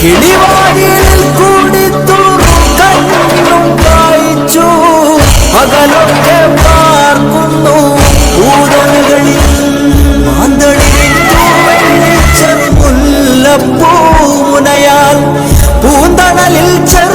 കിളിവാരിയിൽ കൂടി കണ്ണും കായിച്ചു. പകലൊക്കെ പാർക്കുന്നു. ഊരകളിൽ മാന്തളിച്ചു മുല്ലപ്പൂ മുനയാൽ പൂന്തണലിൽ ചെ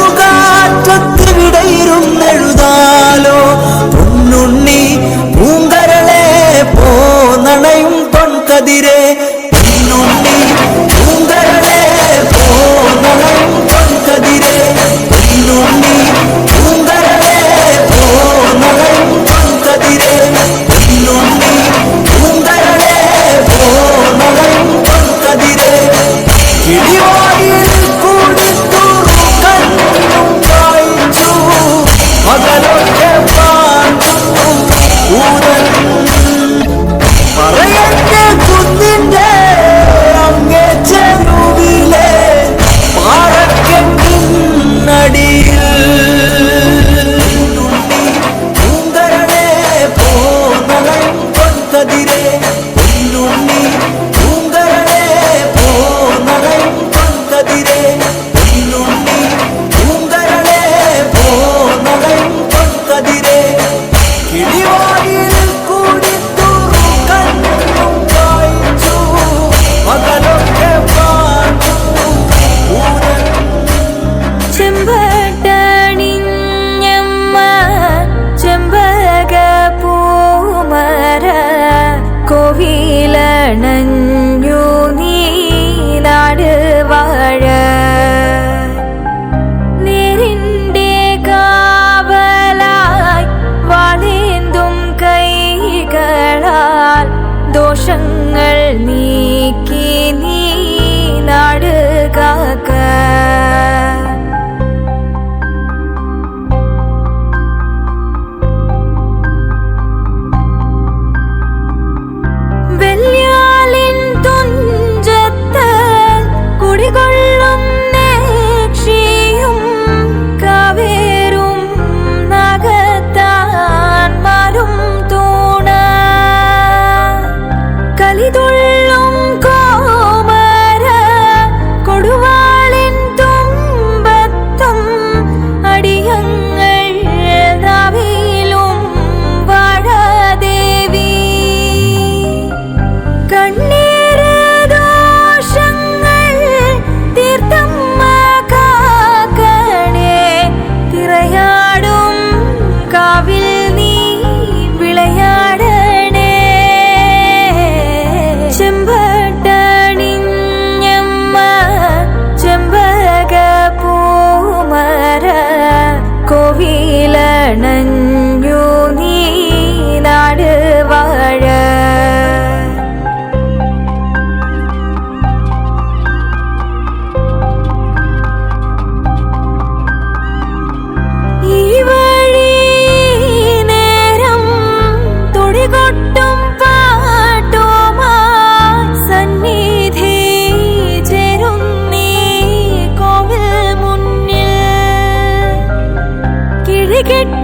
கெட்ட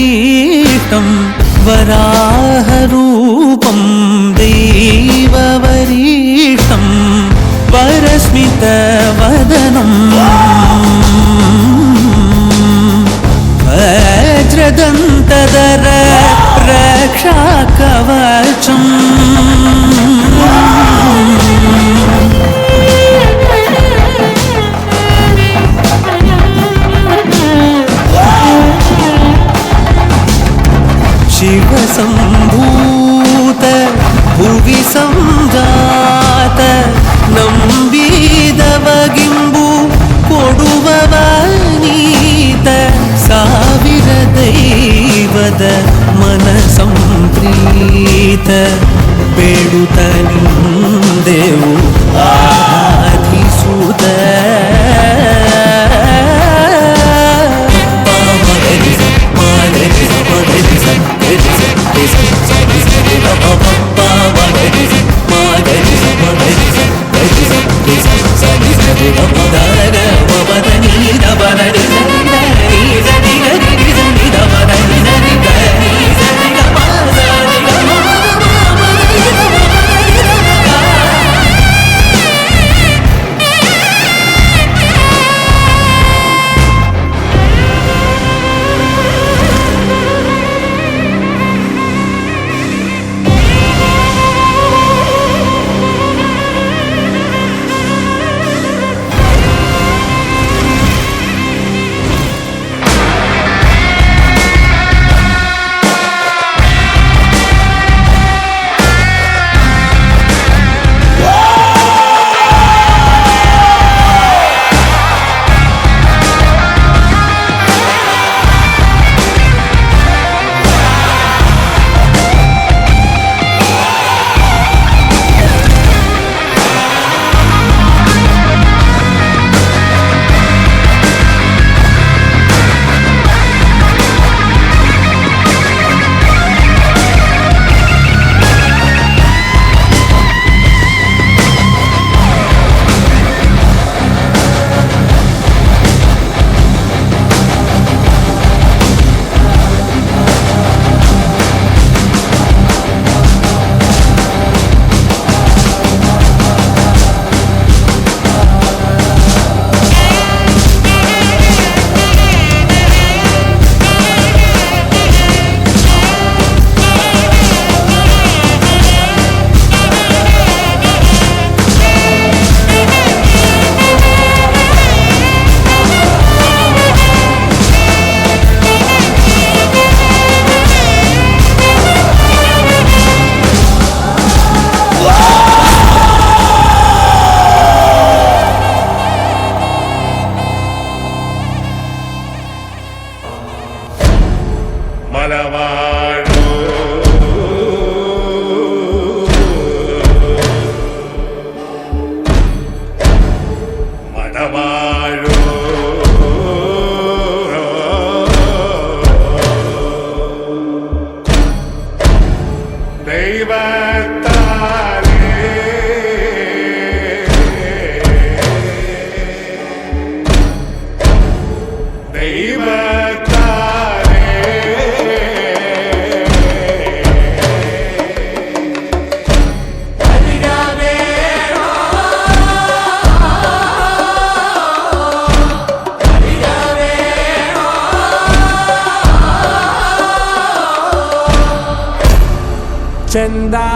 கிரீட்டம் वराहरूपं देववरीष्टं वरस्मितवदनं वज्रदन्तदर रक्षाकव ಸಂಭೂತ ಭುವಿ ಸಂಜಾತ ನಂಬಿದವಗಿಂಬು ಕೊಡುವವ ನೀತ ಸಾವಿರ ದೈವದ ಮನ ಸಂಪ್ರೀತ ಬೇಡುತ್ತ ನಿಂದೆವು. ಆ மாடலி மாடலி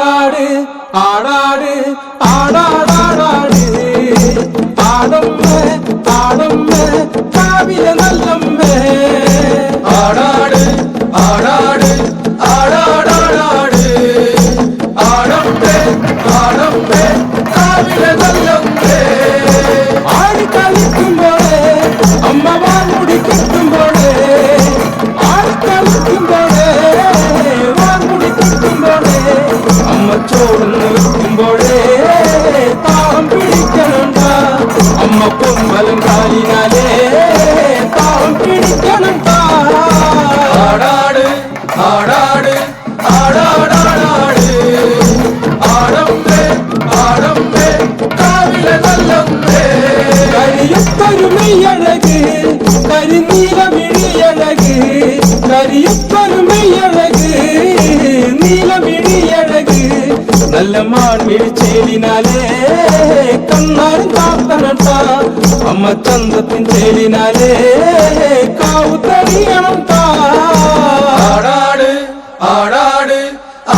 ஆடாடு ஆடாடு. மலங்காலினாலே தாம் பிடிக்கணும் ஆடாடு ஆடாடு ஆடாடாடாடு. ஆடம்பே ஆடம்பே காவில நல்லம்பே. கரியப்பருமை அழகு கருநீல விழி அழகு கரியப்பருமை அழகு நீல விழி அழகு. நல்ல மான் விழிச்சேலினாலே கண்ணார் காத்தனத்தான் அம்ம தந்தத்தின் செயலினாலே காவு தனியனும் ஆடாடு ஆடாடு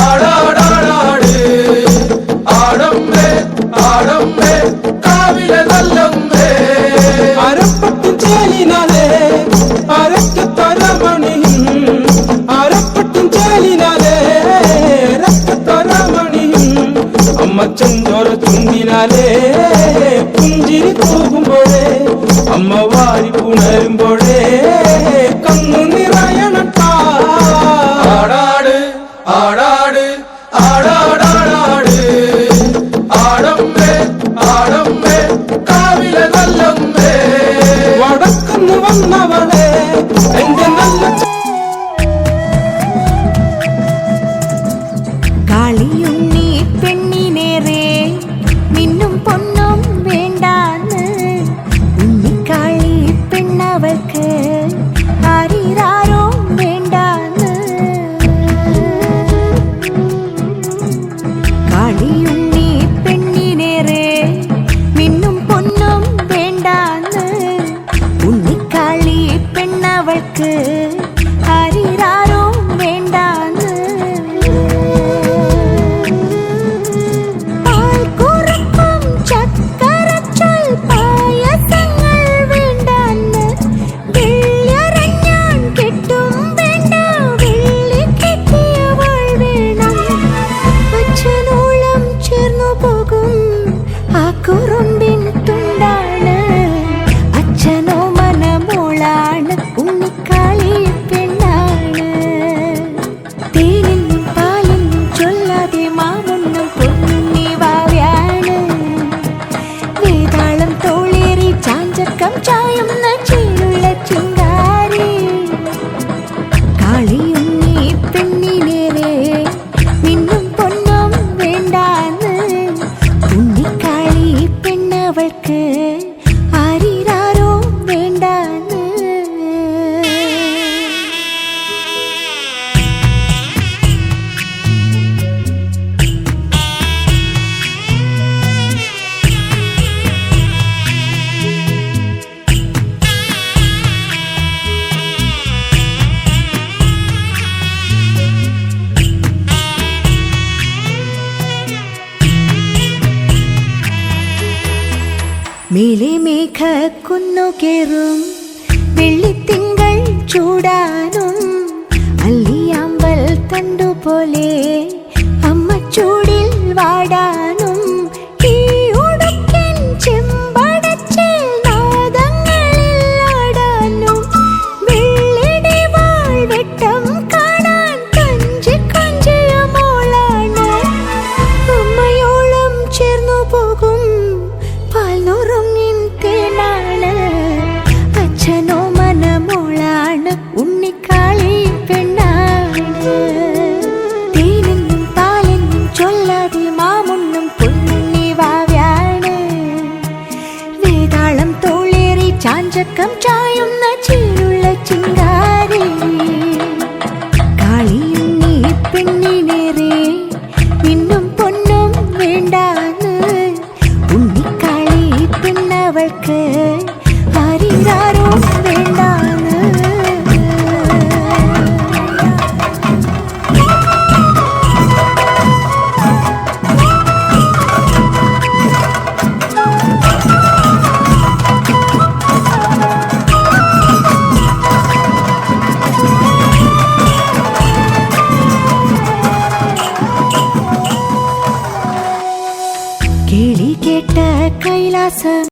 ஆடாடாடாடு. ஆடம்பே ஆடம்பே காவில நல்லம்பே. அறப்பட்டின் செயலினாலே அரக்க தரமணியும் அறப்பட்டின் செயலினாலே ரத்த தரமணியும். அம்ம சந்தோர துண்டினாலே പുഞ്ചിരി തൂകുമ്പോഴേ അമ്മ വാരി പുണരുമ്പോഴേ के മേഘക്കുന്നുകെറും. വെള്ളിത്തിങ്കൾ ചൂടാനും അല്ലിയാമ്പൽ തണ്ടുപോലെ അമ്മ ചൂടിൽ വാടാൻ